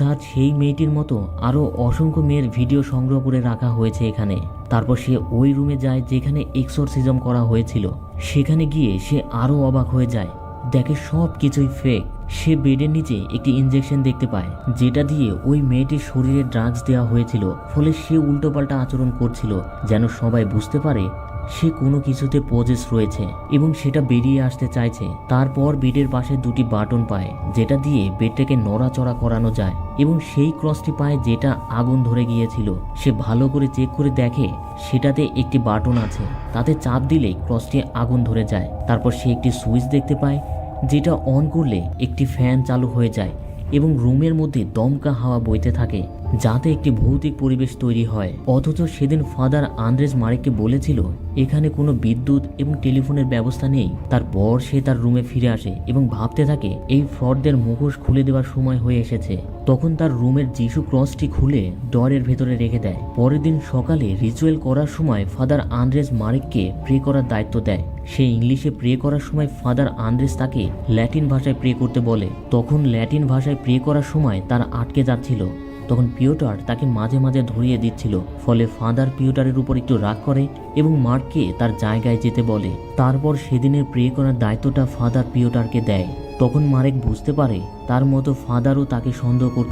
তার সেই মেয়েটির মতো আরও অসংখ্য মেয়ের ভিডিও সংগ্রহ করে রাখা হয়েছে এখানে। তারপর সে ওই রুমে যায় যেখানে এক্সোরসিজম করা হয়েছিল। সেখানে গিয়ে সে আরও অবাক হয়ে যায়। দেখে সব কিছুই ফেক সে বেডের নিচে একটি ইঞ্জেকশন দেখতে পায়, যেটা দিয়ে ওই মেয়েটির শরীরে ড্রাগস দেওয়া হয়েছিল। ফলে সে উল্টোপাল্টা আচরণ করছিল, যেন সবাই বুঝতে পারে সে কোনো কিছুতে পজেস রয়েছে এবং সেটা বেরিয়ে আসতে চাইছে। তারপর বেডের পাশে দুটি বাটন পায়, যেটা দিয়ে বেডটাকে নড়াচড়া করানো যায় এবং সেই ক্রসটি পায় যেটা আগুন ধরে গিয়েছিল। সে ভালো করে চেক করে দেখে সেটাতে একটি বাটন আছে। তাতে চাপ দিলেই ক্রসটি আগুন ধরে যায়। তারপর সে একটি সুইচ দেখতে পায়, যেটা অন করলে একটি ফ্যান চালু হয়ে যায়। এবং রুমের মধ্যে দমকা হাওয়া বইতে থাকে, যাতে একটি ভৌতিক পরিবেশ তৈরি হয়। অথচ সেদিন ফাদার আন্দ্রেজ মারিককে বলেছিল, এখানে কোনো বিদ্যুৎ এবং টেলিফোনের ব্যবস্থা নেই। তারপর সে তার রুমে ফিরে আসে এবং ভাবতে থাকে, এই ফ্রডদের মুখোশ খুলে দেওয়ার সময় হয়ে এসেছে। তখন তার রুমের যিশু ক্রসটি খুলে ডরের ভেতরে রেখে দেয়। পরের দিন সকালে রিচুয়াল করার সময় ফাদার আন্দ্রেজ মারিককে প্রে করার দায়িত্ব দেয়। সে ইংলিশে প্রে করার সময় ফাদার আন্দ্রেস তাকে ল্যাটিন ভাষায় প্রে করতে বলে। তখন ল্যাটিন ভাষায় প্রে করার সময় তার আটকে যাচ্ছিল। তখন পিওটার তাকে মাঝে মাঝে ধরিয়ে দিচ্ছিল, ফলে ফাদার পিওটারের উপর একটু রাগ করে এবং মার্ককে তার জায়গায় যেতে বলে। তারপর সেদিনের প্রে করার দায়িত্বটা ফাদার পিওটারকে দেয়। তখন মারেক বুঝতে পারে তার মতো ফাদারও তাকে সন্দেহ করতে